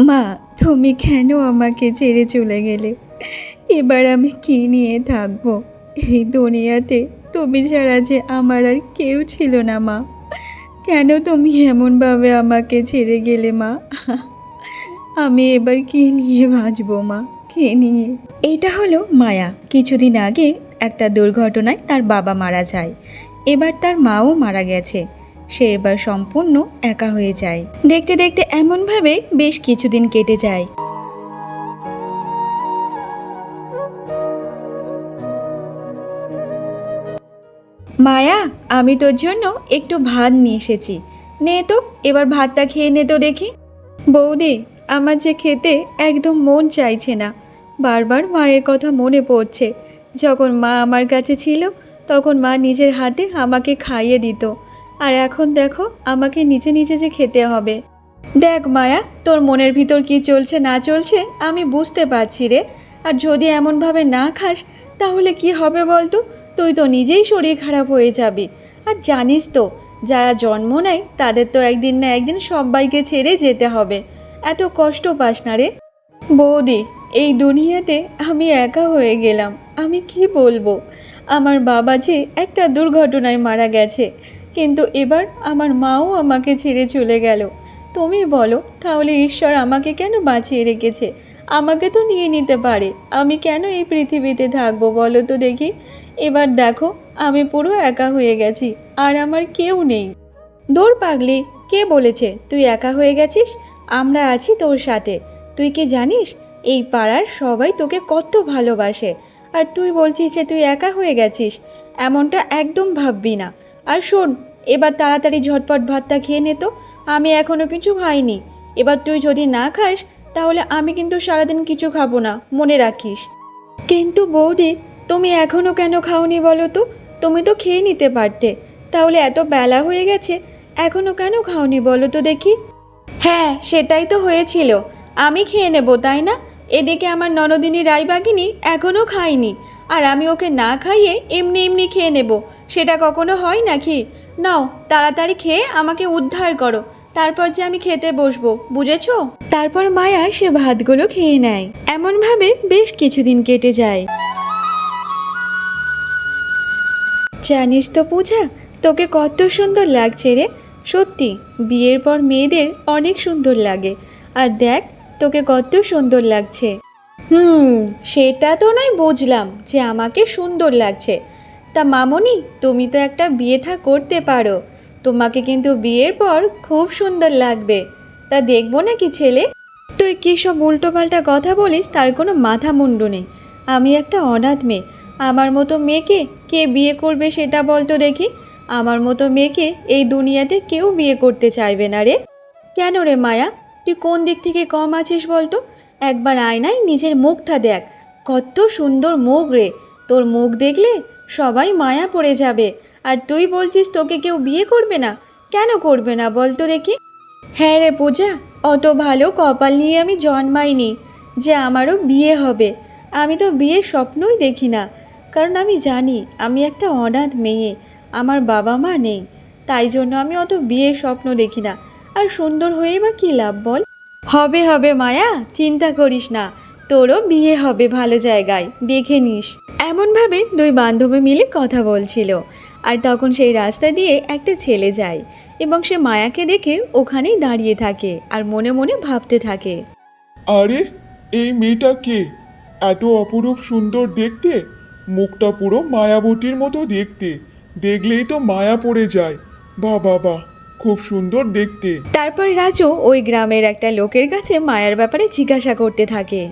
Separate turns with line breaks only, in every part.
মা, তুমি কেন আমাকে ছেড়ে চলে গেলে? এবার আমি কি নিয়ে থাকব? এই দুনিয়াতে তুমি ছাড়া যে আমার আর কেউ ছিল না, মা। কেন তুমি এমনভাবে আমাকে ছেড়ে গেলে, মা? আমি এবার কি নিয়ে বাঁচবো, মা? কে নিয়ে? এটা হলো মায়া। কিছুদিন আগে একটা দুর্ঘটনায় তার বাবা মারা যায়। এবার তার মাও মারা গেছে। সে এবার সম্পূর্ণ একা হয়ে যায়। দেখতে দেখতে এমনভাবে বেশ কিছুদিন কেটে যায়। মায়া, আমি তোর জন্য একটু ভাত নিয়ে এসেছি। নে তো, এবার ভাতটা খেয়ে নে তো দেখি। বৌদি, আমার যে খেতে একদম মন চাইছে না। বারবার মায়ের কথা মনে পড়ছে। যখন মা আমার কাছে ছিল, তখন মা নিজের হাতে আমাকে খাইয়ে দিত। আর এখন দেখো, আমাকে নিচে নিচে যে খেতে হবে। দেখ মায়া, তোর মনের ভিতর কি চলছে না চলছে আমি বুঝতে পারছি রে। আর যদি এমনভাবে না খাস, তাহলে কি হবে বলতো? তুই তো নিজেই শরীর খারাপ হয়ে যাবি। আর জানিস তো, যারা জন্ম নেয়, তাদের তো একদিন না একদিন সবাইকে ছেড়ে যেতে হবে। এত কষ্ট পাস না রে। বৌদি, এই দুনিয়াতে আমি একা হয়ে গেলাম। আমি কি বলব? আমার বাবা যে একটা দুর্ঘটনায় মারা গেছে। কিন্তু এবার আমার মাও আমাকে ছেড়ে চলে গেল। তুমি বলো, তাহলে ঈশ্বর আমাকে কেন বাঁচিয়ে রেখেছে? আমাকে তো নিয়ে নিতে পারে। আমি কেন এই পৃথিবীতে থাকব বলো তো দেখি। এবার দেখো, আমি পুরো একা হয়ে গেছি, আর আমার কেউ নেই। দৌড় পাগলি, কে বলেছে তুই একা হয়ে গেছিস? আমরা আছি তোর সাথে। তুই কি জানিস, এই পাড়ার সবাই তোকে কত ভালোবাসে। আর তুই বলছিস যে তুই একা হয়ে গেছিস, এমনটা একদম ভাববি না। আর শোন এবার তাড়াতাড়ি ঝটপট ভাতটা খেয়ে নে তো। আমি এখনও কিছু খাইনি। এবার তুই যদি না খাস, তাহলে আমি কিন্তু সারাদিন কিছু খাব না, মনে রাখিস। কিন্তু বৌদি, তুমি এখনও কেন খাওনি বলো তো? তুমি তো খেয়ে নিতে পারতে। তাহলে এত বেলা হয়ে গেছে এখনও কেন খাওনি বলো তো দেখি। হ্যাঁ সেটাই তো হয়েছিল। আমি খেয়ে নেব, তাই না? এদিকে আমার ননদিনী রায়বাগিনী এখনও খায়নি। আর আমি ওকে না খাইয়ে এমনি এমনি খেয়ে নেব। সেটা কখনো হয় নাকি? নাও, তাড়াতাড়ি খেয়ে আমাকে উদ্ধার করো। তারপর যে আমি খেতে বসবো, বুঝেছ? তারপর মায়া সে ভাতগুলো খেয়ে নেয়। এমনভাবে বেশ কিছুদিন কেটে যায়। জানিস তো পূজা, তোকে কত সুন্দর লাগছে রে। সত্যি, বিয়ের পর মেয়েদের অনেক সুন্দর লাগে। আর দেখ, তোকে কত সুন্দর লাগছে। হুম, সেটা তো নয়, বুঝলাম যে আমাকে সুন্দর লাগছে। তা মামনি, তুমি তো একটা বিয়ে থা করতে পারো। তোমাকে কিন্তু বিয়ের পর খুব সুন্দর লাগবে। তা দেখব নাকি ছেলে? তুই কী সব উল্টোপাল্টা কথা বলিস, তার কোনো মাথা মুন্ডু নেই। আমি একটা অনাথ মেয়ে। আমার মতো মেয়েকে কে বিয়ে করবে সেটা বলতো দেখি। আমার মতো মেয়েকে এই দুনিয়াতে কেউ বিয়ে করতে চাইবে না রে। কেন রে মায়া? তুই কোন দিক থেকে কম আছিস বলতো? একবার আয়নায় নিজের মুখটা দেখ। কত সুন্দর মুখ রে। তোর মুখ দেখলে সবাই মায়া পড়ে যাবে। আর তুই বলছিস তোকে কেউ বিয়ে করবে না? কেন করবে না বলতো দেখি। হ্যাঁ রে পূজা, অত ভালো কপাল নিয়ে আমি জন্মাইনি যে আমারও বিয়ে হবে। আমি তো বিয়ের স্বপ্নই দেখি না। কারণ আমি জানি, আমি একটা অনাথ মেয়ে, আমার বাবা মা নেই। তাই জন্য আমি অত বিয়ের স্বপ্ন দেখি না। আর সুন্দর হয়ে বা কী লাভ বল? হবে হবে মায়া, চিন্তা করিস না। তোরও বিয়ে হবে ভালো জায়গায় দেখে নিস। এমনভাবে দুই বান্ধবী মিলে কথা বলছিল। আর তখন সেই রাস্তা দিয়ে একটা ছেলে যায় এবং সে মায়াকে দেখে ওখানেই দাঁড়িয়ে থাকে আর মনে মনে ভাবতে থাকে।
আরে এই মেয়েটা কে? এত অপরূপ সুন্দর দেখতে। মুখটা পুরো মায়াবতীর মতো দেখতে। দেখলেই তো মায়া পড়ে যায়। বা বাহ খুব সুন্দর দেখতে।
তারপর রাজু ওই গ্রামের একটা লোকের কাছে মায়ার ব্যাপারে জিজ্ঞাসা করতে থাকে।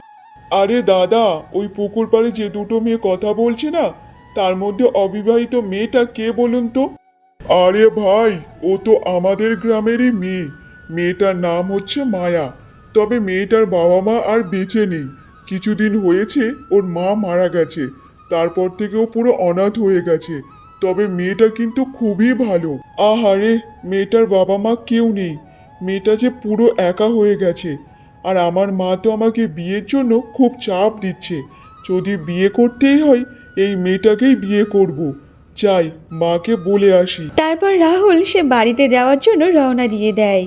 আরে দাদা, ওই পুকুর পাড়ে যে দুটো মেয়ে কথা বলছে না, তার মধ্যে অবিবাহিত মেয়েটা কে বলুন তো? আরে ভাই, ও তো আমাদের গ্রামেরই মেয়ে। মেয়েটার নাম হচ্ছে মায়া। তবে মেয়েটার বাবা মা আর বেঁচে নেই। কিছুদিন হয়েছে, ওর মা মারা গেছে। তারপর থেকে ও পুরো অনাথ হয়ে গেছে। তবে মেয়েটা কিন্তু খুবই ভালো। আহারে, মেয়েটার বাবা মা কেউ নেই। মেয়েটা যে পুরো একা হয়ে গেছে। আর আমার মা তো আমাকে বিয়ের জন্য খুব চাপ দিচ্ছে। যদি বিয়ে করতেই হয়, এই মেয়েটাকেই বিয়ে করব। যাই, মাকে বলে আসি।
তারপর রাহুল সে বাড়িতে যাওয়ার জন্য রওনা দিয়ে দেয়।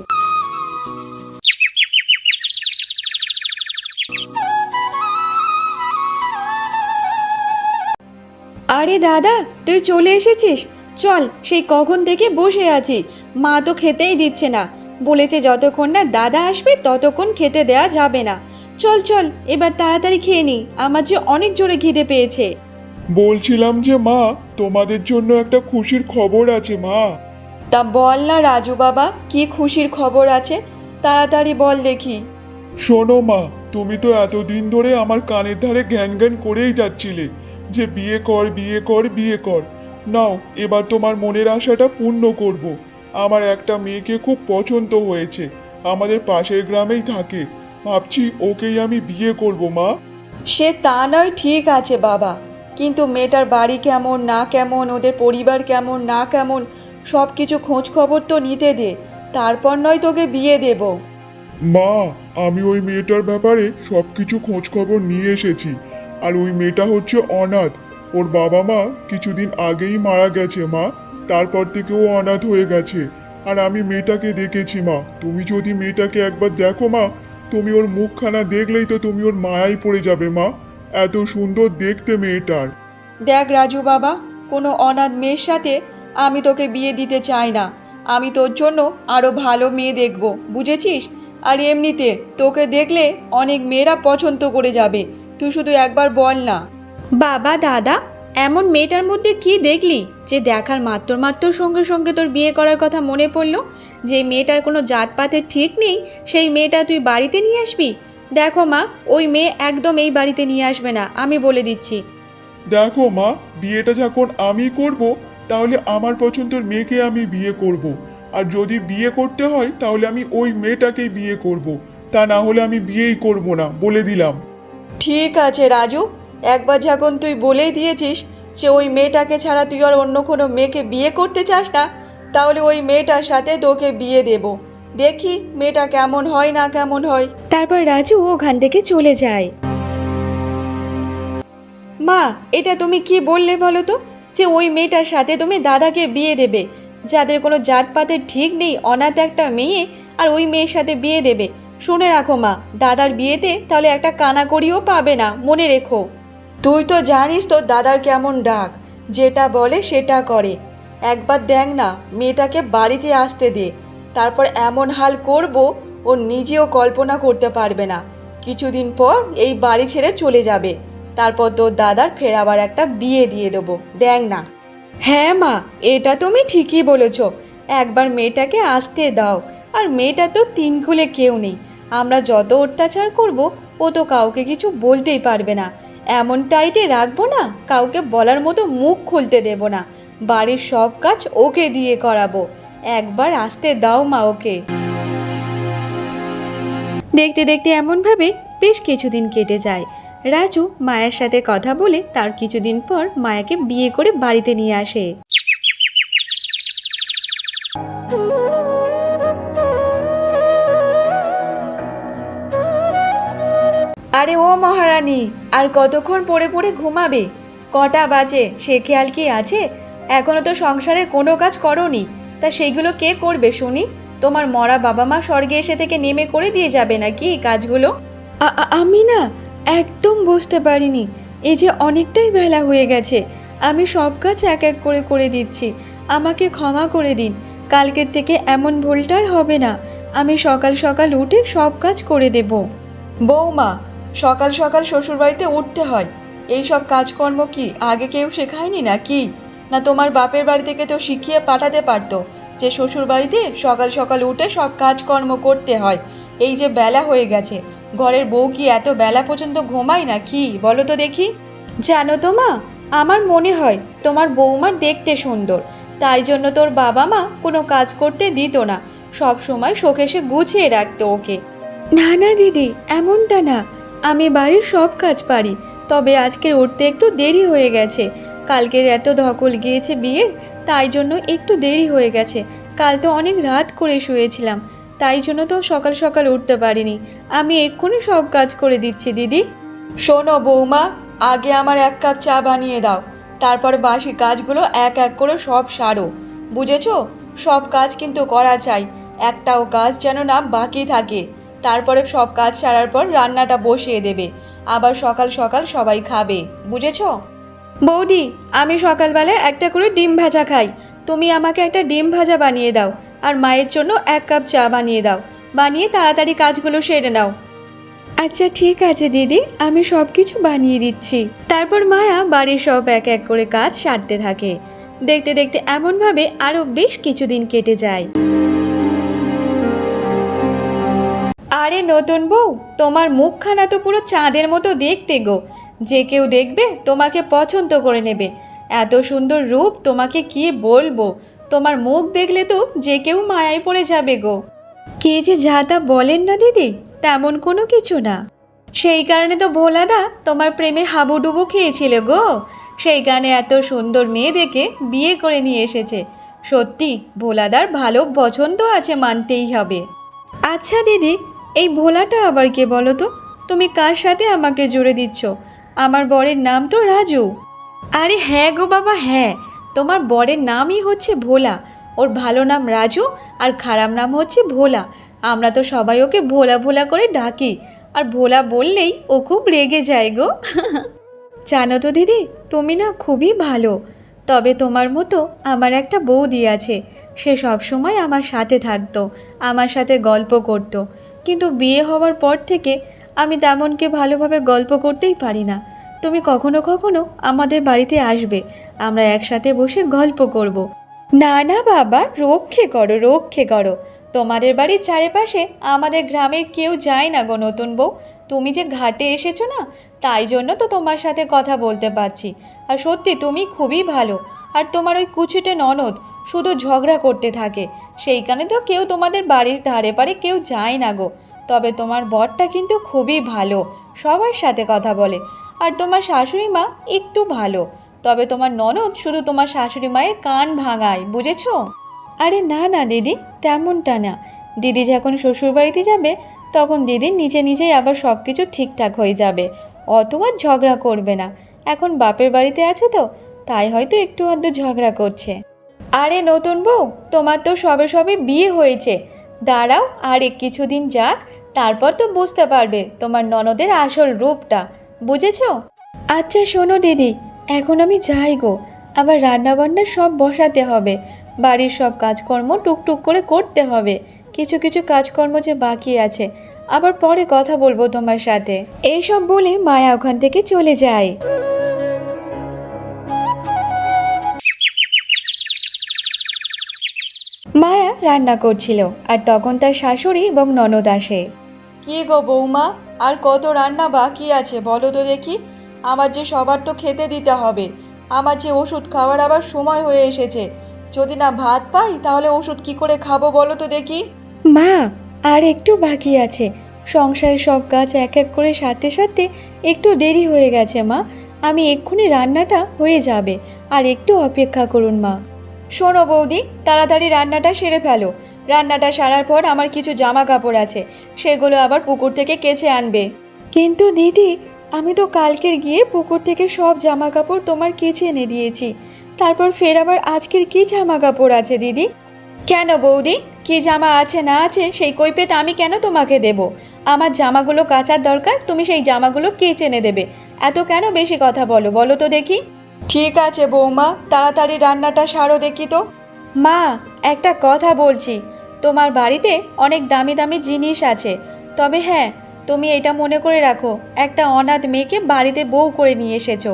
আরে দাদা, তুই চলে এসেছিস? চল, সেই কখন থেকে বসে আছি। মা তো খেতেই দিচ্ছে না। বলেছে যতক্ষণ না দাদা আসবে ততক্ষণ খেতে দেয়া যাবে না। চল চল এবার তাড়াতাড়ি খেয়ে নি আমার যে অনেক জোরে খিদে পেয়েছে।
বলছিলাম যে মা তোমাদের জন্য একটা খুশির খবর আছে মা।
তা বল না রাজু বাবা কি খুশির খবর আছে? তাড়াতাড়ি বল দেখি।
শোনো মা তুমি তো এতদিন ধরে আমার কানের ধারে জ্ঞান জ্ঞান করেই যাচ্ছিলে যে বিয়ে কর বিয়ে কর বিয়ে কর। নাও এবার তোমার মনের আশাটা পূর্ণ করব। আমার একটা মেয়েকে খুব পছন্দ হয়েছে। আমাদের পাশের গ্রামেই থাকে। ভাবছি ওকেই আমি বিয়ে করব মা।
সে তা নয় ঠিক আছে বাবা। কিন্তু মেয়েটার বাড়ি কেমন না কেমন ওদের পরিবার কেমন না কেমন সব কিছু খোঁজ খবর তো নিতে দে। তারপর নয় তোকে বিয়ে দেব।
মা আমি ওই মেয়েটার ব্যাপারে সব কিছু খোঁজ খবর নিয়ে এসেছি। আর ওই মেয়েটা হচ্ছে অনাথ। ওর বাবা মা কিছুদিন আগেই মারা গেছে মা। তারপর থেকে ও অনাথ হয়ে গেছে। আর আমি মেয়েটাকে দেখেছি মা। তুমি যদি মেয়েটাকে একবার দেখো মা তুমি ওর মুখখানা দেখলেই তো তুমি ওর মায়ায় পড়ে যাবে মা। এত সুন্দর দেখতে মেয়েটার।
দেখ রাজু বাবা কোনো অনাথ মেয়ের সাথে আমি তোকে বিয়ে দিতে চাই না। আমি তোর জন্য আরও ভালো মেয়ে দেখব বুঝেছিস? আর এমনিতে তোকে দেখলে অনেক মেয়েরা পছন্দ করে যাবে। তুই শুধু একবার বল না। বাবা দাদা এমন মেয়েটার মধ্যে কি দেখলি যে দেখার মাত্র মাত্র সঙ্গে সঙ্গে তোর বিয়ে করার কথা মনে পড়ল? যে মেয়েটার কোনো জাতপাতের ঠিক নেই সেই মেয়েটা তুই বাড়িতে নিয়ে আসবি? দেখো মা ওই মেয়ে একদম এই বাড়িতে নিয়ে আসবে না আমি বলে দিচ্ছি।
দেখো মা বিয়েটা যখন আমি করব তাহলে আমার পছন্দের মেয়েকে আমি বিয়ে করব। আর যদি বিয়ে করতে হয় তাহলে আমি ওই মেয়েটাকেই বিয়ে করব। তা না হলে আমি বিয়েই করব না বলে দিলাম।
ঠিক আছে রাজু একবার যখন তুই বলেই দিয়েছিস যে ওই মেয়েটাকে ছাড়া তুই আর অন্য কোনো মেয়েকে বিয়ে করতে চাস না তাহলে ওই মেয়েটার সাথে তোকে বিয়ে দেব। দেখি মেয়েটা কেমন হয় না কেমন হয়। তারপর রাজু ওখান থেকে চলে যায়। মা এটা তুমি কি বললে বলো তো? যে ওই মেয়েটার সাথে তুমি দাদাকে বিয়ে দেবে যাদের কোনো জাতপাতের ঠিক নেই অনাথ একটা মেয়ে আর ওই মেয়ের সাথে বিয়ে দেবে। শুনে রাখো মা দাদার বিয়েতে তাহলে একটা কানাকড়িও পাবে না মনে রেখো। তুই তো জানিস তোর দাদার কেমন ডাক। যেটা বলে সেটা করে। একবার দেখ না, মেয়েটাকে বাড়িতে আসতে দে। তারপর এমন হাল করব, ও নিজেও কল্পনা করতে পারবে না। কিছুদিন পর এই বাড়ি ছেড়ে চলে যাবে। তারপর তোর দাদার ফের আবার একটা বিয়ে দিয়ে দেবো। দেখ না। হ্যাঁ মা, এটা তুমি ঠিকই বলেছ। একবার মেয়েটাকে আসতে দাও। আর মেয়েটা তো তিন খুলে কেউ নেই। আমরা যত অত্যাচার করব, ও তো কাউকে কিছু বলতেই পারবে না। এমন টাইটে রাখব না, কাউকে বলার মতো মুখ খুলতে দেব না। বাড়ির সব কাজ ওকে দিয়ে করাবো। একবার আসতে দাও মা ওকে। দেখতে দেখতে এমনভাবে বেশ কিছুদিন কেটে যায়। রাজু মায়ের সাথে কথা বলে তার কিছুদিন পর মায়াকে বিয়ে করে বাড়িতে নিয়ে আসে। আরে ও মহারানী আর কতক্ষণ পড়ে পড়ে ঘুমাবে? কটা বাজে? সে খেয়াল কি আছে? এখনও তো সংসারের কোনো কাজ করনি। তা সেইগুলো কে করবে শুনি? তোমার মরা বাবা মা স্বর্গে এসে থেকে নেমে করে দিয়ে যাবে নাকি এই কাজগুলো? আমি না একদম বুঝতে পারিনি। এই যে অনেকটাই বেলা হয়ে গেছে। আমি সব কাজ এক এক করে করে দিচ্ছি। আমাকে ক্ষমা করে দিন। কালকের থেকে এমন ভুলটার হবে না। আমি সকাল সকাল উঠে সব কাজ করে দেব। বৌমা সকাল সকাল শ্বশুরবাড়িতে উঠতে হয়। এই সব কাজকর্ম কি আগে কেউ শেখায়নি না কি না তোমার বাপের বাড়ি থেকে তো শিখিয়ে পাঠাতে পারতো যে শ্বশুর বাড়িতে সকাল সকাল উঠে সব কাজকর্ম করতে হয়। এই যে বেলা হয়ে গেছে, ঘরের বউ কি এত বেলা পর্যন্ত ঘুমায় না কি বলো তো দেখি। জানো তো মা, আমার মনে হয় তোমার বৌমার দেখতে সুন্দর। তাই জন্য তোর বাবা মা কোনো কাজ করতে দিত না। সব সময় শোকেশে গুছিয়ে রাখতো ওকে। না না দিদি, এমনটা না। আমি বাড়ির সব কাজ পারি, তবে আজকের উঠতে একটু দেরি হয়ে গেছে। কালকের এত ধকল গিয়েছে বিয়ের, তাই জন্য একটু দেরি হয়ে গেছে। কাল তো অনেক রাত করে শুয়েছিলাম, তাই জন্য তো সকাল সকাল উঠতে পারিনি। আমি এক্ষুনি সব কাজ করে দিচ্ছি, দিদি। শোনো বৌমা, আগে আমার এক কাপ চা বানিয়ে দাও, তারপর বাসি কাজগুলো এক এক করে সব সারো। বুঝেছ? সব কাজ কিন্তু করা চাই, একটাও কাজ যেন না বাকি থাকে। তারপরে সব কাজ সারার পর রান্নাটা বসিয়ে দেবে। আবার সকাল সকাল সবাই খাবে। বুঝেছ? বৌদি আমি সকালবেলায় একটা করে ডিম ভাজা খাই। তুমি আমাকে একটা ডিম ভাজা বানিয়ে দাও আর মায়ের জন্য এক কাপ চা বানিয়ে দাও। বানিয়ে তাড়াতাড়ি কাজগুলো সেরে নাও। আচ্ছা ঠিক আছে দিদি আমি সব কিছু বানিয়ে দিচ্ছি। তারপর মায়া বাড়ির সব এক এক করে কাজ সারতে থাকে। দেখতে দেখতে এমনভাবে আরও বেশ কিছুদিন কেটে যায়। আরে নতুন বউ, তোমার মুখখানা তো পুরো চাঁদের মতো দেখতে গো। যে কেউ দেখবে তোমাকে পছন্দ করে নেবে। এত সুন্দর রূপ তোমাকে কি বলব? তোমার মুখ দেখলে তো যে কেউ মায়ায় পড়ে যাবে গো। কে যে যা তা বলেন না দিদি, তেমন কোনো কিছু না। সেই কারণে তো ভোলাদা তোমার প্রেমে হাবুডুবু খেয়েছিল গো। সেই গানে এত সুন্দর মেয়ে দেখে বিয়ে করে নিয়ে এসেছে। সত্যি, ভোলাদার ভালো পছন্দ আছে মানতেই হবে। আচ্ছা দিদি এই ভোলাটা আবার কে বলো তো? তুমি কার সাথে আমাকে জুড়ে দিচ্ছ? আমার বরের নাম তো রাজু। আরে হ্যাঁ গো বাবা হ্যাঁ। তোমার বরের নামই হচ্ছে ভোলা। ওর ভালো নাম রাজু আর খারাপ নাম হচ্ছে ভোলা। আমরা তো সবাই ওকে ভোলা ভোলা করে ডাকি। আর ভোলা বললেই ও খুব রেগে যায় গো। জানো তো দিদি, তুমি না খুবই ভালো। তবে তোমার মতো আমার একটা বৌদি আছে। সে সব সময় আমার সাথে থাকতো, আমার সাথে গল্প করতো। কিন্তু বিয়ে হওয়ার পর থেকে আমি তেমনকে ভালোভাবে গল্প করতেই পারি না। তুমি কখনো কখনো আমাদের বাড়িতে আসবে। আমরা একসাথে বসে গল্প করব। না না, বাবা, রক্ষে করো রক্ষে করো। তোমাদের বাড়ির চারিপাশে আমাদের গ্রামের কেউ যায় না গো নতুন বউ। তুমি যে ঘাটে এসেছ না, তাই জন্য তো তোমার সাথে কথা বলতে পারছি। আর সত্যি, তুমি খুবই ভালো। আর তোমার ওই কুচুটে ননদ শুধু ঝগড়া করতে থাকে। সেইখানে তো কেউ তোমাদের বাড়ির ধারে পারে কেউ যায় না গো। তবে তোমার বরটা কিন্তু খুবই ভালো, সবার সাথে কথা বলে। আর তোমার শাশুড়ি মা একটু ভালো, তবে তোমার ননদ শুধু তোমার শাশুড়ি মায়ের কান ভাঙায়, বুঝেছ? আরে না না, দিদি, তেমনটা না। দিদি যখন শ্বশুরবাড়িতে যাবে, তখন দিদি নিজে নিজেই আবার সব কিছু ঠিকঠাক হয়ে যাবে। অত আর ঝগড়া করবে না। এখন বাপের বাড়িতে আছে তো, তাই হয়তো একটু আধটু ঝগড়া করছে। আরে নতুন বউ, তোমার তো সবে সবে বিয়ে হয়েছে। দাঁড়াও আর কিছুদিন যাক, তারপর তো বুঝতে পারবে তোমার ননদের আসল রূপটা। বুঝেছ? আচ্ছা শোনো দিদি, এখন আমি যাই গো। আবার রান্নাবান্না সব বসাতে হবে। বাড়ির সব কাজকর্ম টুকটুক করে করতে হবে। কিছু কিছু কাজকর্ম যে বাকি আছে। আবার পরে কথা বলব তোমার সাথে। এইসব বলে মায়া ওখান থেকে চলে যায়। মায়া রান্না করছিল আর তখন তার শাশুড়ি এবং ননদ আসে। কি গো বৌমা আর কত রান্না বাকি আছে বলো তো দেখি? আমার যে সবার তো খেতে দিতে হবে। আমার যে ওষুধ খাওয়ার আবার সময় হয়ে এসেছে। যদি না ভাত পাই তাহলে ওষুধ কি করে খাব বলো তো দেখি? মা আর একটু বাকি আছে। সংসারের সব কাজ এক এক করে সাথে সাথে একটু দেরি হয়ে গেছে মা। আমি এক্ষুনি রান্নাটা হয়ে যাবে আর একটু অপেক্ষা করুন মা। শোনো বৌদি, তাড়াতাড়ি রান্নাটা সেরে ফেলো। রান্নাটা সারার পর আমার কিছু জামা কাপড় আছে, সেগুলো আবার পুকুর থেকে কেচে আনবে। কিন্তু দিদি, আমি তো কালকের গিয়ে পুকুর থেকে সব জামা কাপড় তোমার কেচে এনে দিয়েছি। তারপর ফের আবার আজকের কি জামা কাপড় আছে দিদি? কেন বৌদি, কি জামা আছে না আছে সেই কৈপেত আমি কেন তোমাকে দেব? আমার জামাগুলো কাচার দরকার, তুমি সেই জামাগুলো কেচে এনে দেবে। এত কেন বেশি কথা বলো বলো তো দেখি। ঠিক আছে বৌমা তাড়াতাড়ি রান্নাটা সারো দেখি তো। মা একটা কথা বলছি। তোমার বাড়িতে অনেক দামি দামি জিনিস আছে। তবে হ্যাঁ তুমি এটা মনে করে রাখো একটা অনাথ মেয়েকে বাড়িতে বউ করে নিয়ে এসেছ।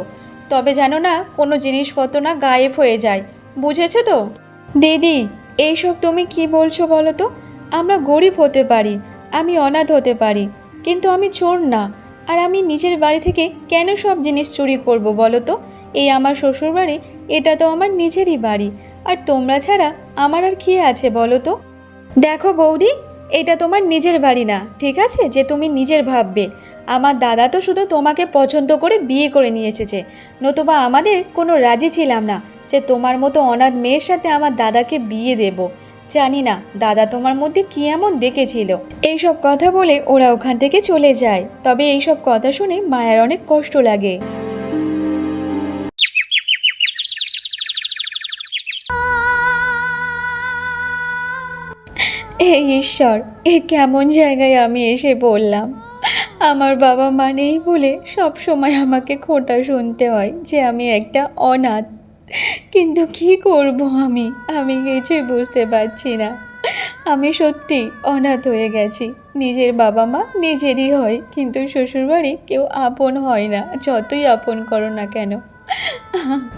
তবে যেন না কোনো জিনিসপত্র না গায়েব হয়ে যায়। বুঝেছ তো? দিদি এইসব তুমি কি বলছো বলো তো? আমরা গরিব হতে পারি আমি অনাথ হতে পারি কিন্তু আমি চোর না। আর আমি নিজের বাড়ি থেকে কেন সব জিনিস চুরি করব বলো তো? এই আমার শ্বশুর বাড়ি এটা তো আমার নিজেরই বাড়ি। আর তোমরা ছাড়া আমার আর কি আছে বলো তো? দেখো বৌদি, এটা তোমার নিজের বাড়ি না, ঠিক আছে? যে তুমি নিজের ভাববে। আমার দাদা তো শুধু তোমাকে পছন্দ করে বিয়ে করে নিয়ে এসেছে। নতুবা আমাদের কোনো রাজি ছিলাম না যে তোমার মতো অনাথ মেয়ের সাথে আমার দাদাকে বিয়ে দেব। জানি না, দাদা তোমার মধ্যে কি এমন দেখেছিল। এইসব কথা বলে ওরা ওখান থেকে চলে যায়। তবে এইসব কথা শুনে মায়ের অনেক কষ্ট লাগে। হে ঈশ্বর, এ কেমন জায়গায় আমি এসে পড়লাম। আমার বাবা মানেই বলে সব সময় আমাকে খোটা শুনতে হয় যে আমি একটা অনাথ। কিন্তু কি করব আমি? আমি কিছুই বুঝতে পারছি না। আমি সত্যি অনাথ হয়ে গেছি। নিজের বাবা মা নিজেরই হয়, কিন্তু শ্বশুরবাড়ি কেউ আপন হয় না, যতই আপন করো না কেন।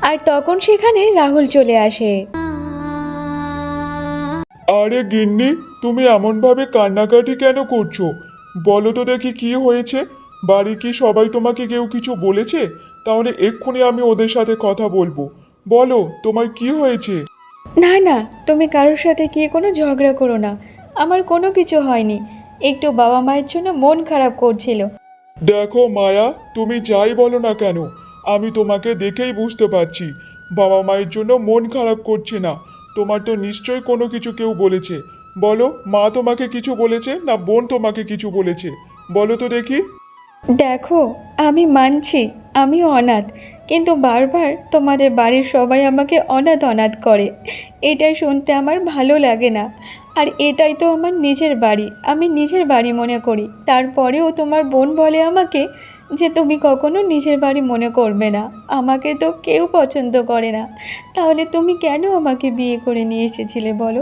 আর তখন সেখানে রাহুল চলে আসে।
আরে গিন্নি, তুমি এমনভাবে কান্নাকাটি কেন করছ? বলো তো দেখি কি হয়েছে। বাড়ি কি সবাই তোমাকে কেউ কিছু বলেছে? তাহলে এক্ষুনি আমি ওদের সাথে কথা বলব। বলো তোমার কি হয়েছে?
না না তুমি কারোর সাথে গিয়ে কোনো ঝগড়া করো না। আমার কোনো কিছু হয়নি। একটু বাবা মায়ের জন্য মন খারাপ করছিল।
দেখো মায়া তুমি যাই বলো না কেন আমি তোমাকে দেখেই বুঝতে পারছি। বাবা মায়ের জন্য মন খারাপ করছে না। তোমার তো নিশ্চয়ই কোনো কিছু কেউ বলেছে। বলো মা তোমাকে কিছু বলেছে না বোন তোমাকে কিছু বলেছে? বলো তো দেখি।
দেখো আমি মানছি। আমি অনাথ, কিন্তু বারবার তোমাদের বাড়ির সবাই আমাকে অনাথ অনাথ করে। এটাই শুনতে আমার ভালো লাগে না। আর এটাই তো আমার নিজের বাড়ি, আমি নিজের বাড়ি মনে করি। তারপরেও তোমার বোন বলে আমাকে যে তুমি কখনো নিজের বাড়ি মনে করবে না, আমাকে তো কেউ পছন্দ করে না। তাহলে তুমি কেন আমাকে বিয়ে করে নিয়ে এসেছিলে বলো?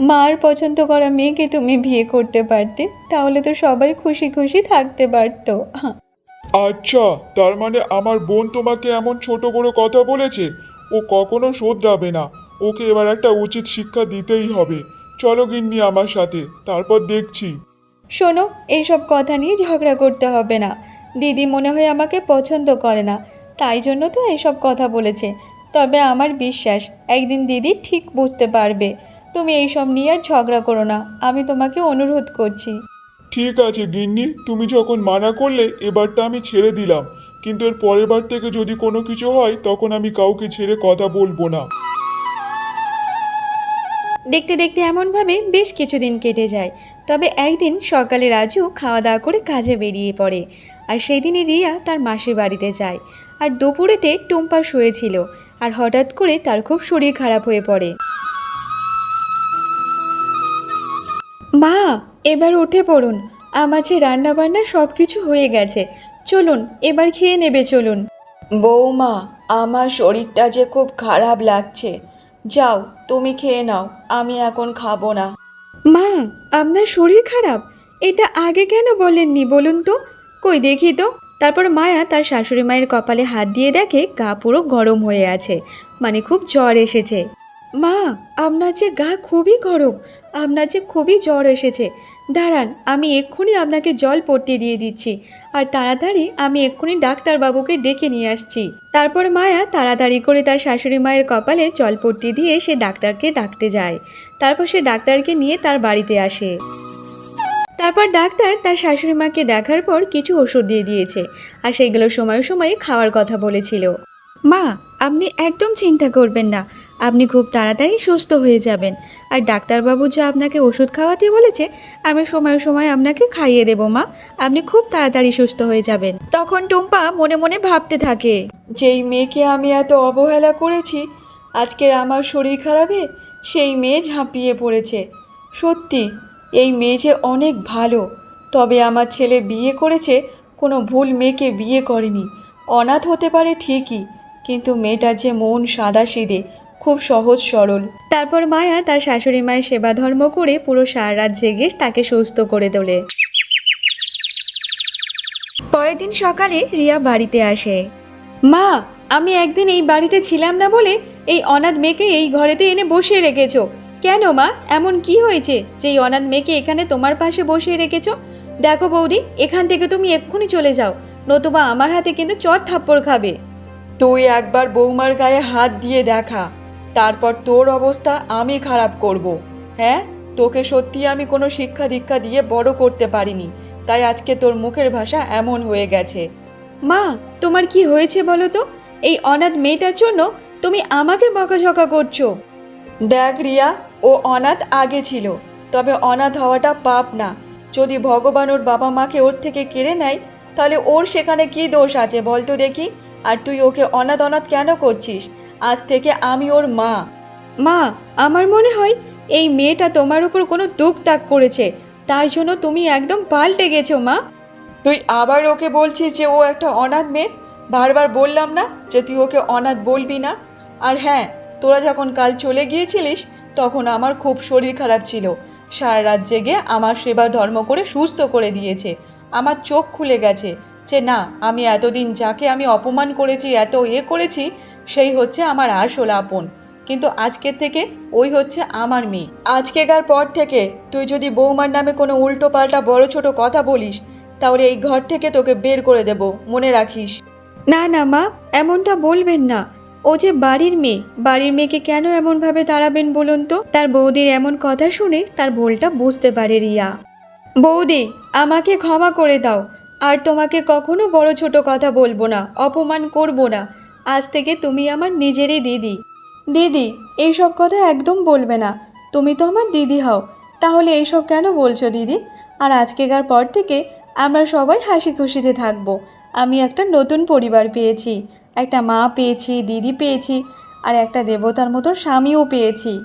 মার পছন্দ করা মেয়েকে তুমি বিয়ে করতে পারতে, তাহলে তো সবাই খুশি খুশি থাকতে পারতো।
আচ্ছা তার মানে আমার বোন তোমাকে এমন ছোট বড় কথা বলেছে? ও কখনো শোধরাবে না। ওকে এবার একটা উচিত শিক্ষা দিতেই হবে। চলো গিন্নি আমার সাথে, তারপর দেখছি।
শোনো, এইসব কথা নিয়ে ঝগড়া করতে হবে না। দিদি মনে হয় আমাকে পছন্দ করে না, তাই জন্য তো এইসব কথা বলেছে। তবে আমার বিশ্বাস, একদিন দিদি ঠিক বুঝতে পারবে। তুমি এইসব নিয়ে আর ঝগড়া করো না, আমি তোমাকে অনুরোধ করছি।
ঠিক আছে, গিন্নি, তুমি যখন মানা করলে এবারটা আমি ছেড়ে দিলাম। কিন্তু এর পরের বার থেকে যদি কোনো কিছু হয়, তখন আমি কাউকে ছেড়ে কথা বলব না।
দেখতে দেখতে এমনভাবে বেশ কিছুদিন কেটে যায়। তবে একদিন সকালে রাজু খাওয়া দাওয়া করে কাজে বেরিয়ে পড়ে। আর সেই দিনে রিয়া তার মাসির বাড়িতে যায়। আর দুপুরেতে টুম্পা শুয়েছিল। আর হঠাৎ করে তার খুব শরীর খারাপ হয়ে পড়ে। মা, এবার উঠে পড়ুন। আমার যে রান্না বান্না সব কিছু হয়ে গেছে। চলুন, এবার খেয়ে নেবে চলুন। বৌমা, আমার শরীরটা যে খুব খারাপ লাগছে। যাও, তুমি খেয়ে নাও, আমি এখন খাব না। মা, আপনার শরীর খারাপ? এটা আগে কেন বলেননি বলুন তো? কই দেখি তো। তারপর মায়া তার শাশুড়ি মায়ের কপালে হাত দিয়ে দেখে গা পুরো গরম হয়ে আছে। মানে খুব জ্বর এসেছে। মা, আপনার যে গা খুবই গরম, আপনার যে খুবই জ্বর এসেছে। দাঁড়ান, আমি এক্ষুনি আপনাকে জল পড়তে দিয়ে দিচ্ছি। আর তাড়াতাড়ি আমি এক্ষুনি ডাক্তারবাবুকে ডেকে নিয়ে আসছি। তারপর মায়া তাড়াতাড়ি করে তার শাশুড়ি মায়ের কপালে জলপট্টি দিয়ে সে ডাক্তারকে ডাকতে যায়। তারপর সে ডাক্তারকে নিয়ে তার বাড়িতে আসে। তারপর ডাক্তার তার শাশুড়ি মাকে দেখার পর কিছু ওষুধ দিয়ে দিয়েছে আর সেইগুলো সময়ে সময়ে খাওয়ার কথা বলেছিল। মা, আপনি একদম চিন্তা করবেন না। আপনি খুব তাড়াতাড়ি সুস্থ হয়ে যাবেন। আর ডাক্তারবাবু যা আপনাকে ওষুধ খাওয়াতে বলেছে, আমি সময় সময় আপনাকে খাইয়ে দেবো, মা। আপনি খুব তাড়াতাড়ি সুস্থ হয়ে যাবেন। তখন টুম্পা মনে মনে ভাবতে থাকে, যেই মেয়েকে আমি এত অবহেলা করেছি, আজকের আমার শরীর খারাপে সেই মেয়ে ঝাঁপিয়ে পড়েছে। সত্যি, এই মেয়ে যে অনেক ভালো, তবে আমার ছেলে বিয়ে করেছে, কোনো ভুল মেয়েকে বিয়ে করেনি। অনাথ হতে পারে ঠিকই, কিন্তু মেয়েটার যে মন সাদা সিদে খুব সহজ সরল। তারপর মায়া তার শাশুড়ি মায়ের সেবা ধর্ম করে পুরো সারা রাত জেগে তাকে সুস্থ করে তোলে। পরের দিন সকালে রিয়া বাড়িতে আসে। মা, আমি একদিন এই বাড়িতে ছিলাম না বলে এই অনাথ মেয়েকে এই ঘরেতে এনে বসিয়ে রেখেছো। কেন মা? এমন কি হয়েছে যে এই অনাথ মেয়েকে এখানে তোমার পাশে বসিয়ে রেখেছো? দেখো বৌদি, এখান থেকে তুমি এক্ষুনি চলে যাও, নতুবা আমার হাতে কিন্তু চর থাপ্পড় খাবে। তুই একবার বৌমার গায়ে হাত দিয়ে দেখা। তারপর তোর অবস্থা আমি খারাপ করব। হ্যাঁ? তোকে সত্যি আমি কোনো শিক্ষা দীক্ষা দিয়ে বড় করতে পারিনি। তাই আজকে তোর মুখের ভাষা এমন হয়ে গেছে। মা, তোমার কি হয়েছে বলো তো? এই অনাথ মেয়েটার জন্য তুমি আমাকে বকাঝকা করছ। দেখ রিয়া, ও অনাথ আগে ছিল। তবে অনাথ হওয়াটা পাপ না। যদি ভগবান ওর বাবা মাকে ওর থেকে কেড়ে নেয়, তাহলে ওর সেখানে কি দোষ আছে বলতো দেখি? আর তুই ওকে অনাথ অনাথ কেন করছিস? আজ থেকে আমি ওর মা। মা, আমার মনে হয় এই মেয়েটা তোমার উপর কোনো দুঃখ তাক করেছে। তাই জন্য তুমি একদম পাল্টে গেছো, মা। তুই আবার ওকে বলছিস যে ও একটা অনাথ মেয়ে? বারবার বললাম না যে তুই ওকে অনাথ বলবি না। আর হ্যাঁ তোরা যখন কাল চলে গিয়েছিলিস, তখন আমার খুব শরীর খারাপ ছিল। সারা রাত জেগে আমার সেবা ধর্ম করে সুস্থ করে দিয়েছে। আমার চোখ খুলে গেছে যে না, আমি এতদিন যাকে আমি অপমান করেছি, এত এ করেছি সেই হচ্ছে আমার আসল আপন। কিন্তু আজকের থেকে ওই হচ্ছে আমার মেয়ে। আজকেকার পর থেকে তুই যদি বৌমার নামে কোনো উল্টো পাল্টা বড় ছোট কথা বলিস তাহলে এই ঘর থেকে তোকে বের করে দেব মনে রাখিস। না না মা এমনটা বলবেন না। ও যে বাড়ির মেয়ে বাড়ির মেয়েকে কেন এমনভাবে তাড়াবেন বলুন তো? তার বৌদির এমন কথা শুনে তার ভুলটা বুঝতে পারে রিয়া। বৌদি আমাকে ক্ষমা করে দাও। আর তোমাকে কখনো বড় ছোট কথা বলব না অপমান করব না। আজ থেকে তুমি আমার নিজেরই দিদি। দিদি, এইসব কথা একদম বলবে না। তুমি তো আমার দিদি হও। তাহলে এইসব কেন বলছো দিদি? আর আজকেকার পর থেকে আমরা সবাই হাসি খুশিতে থাকব। আমি একটা নতুন পরিবার পেয়েছি। একটা মা পেয়েছি, দিদি পেয়েছি, আর একটা দেবতার মতো স্বামীও পেয়েছি।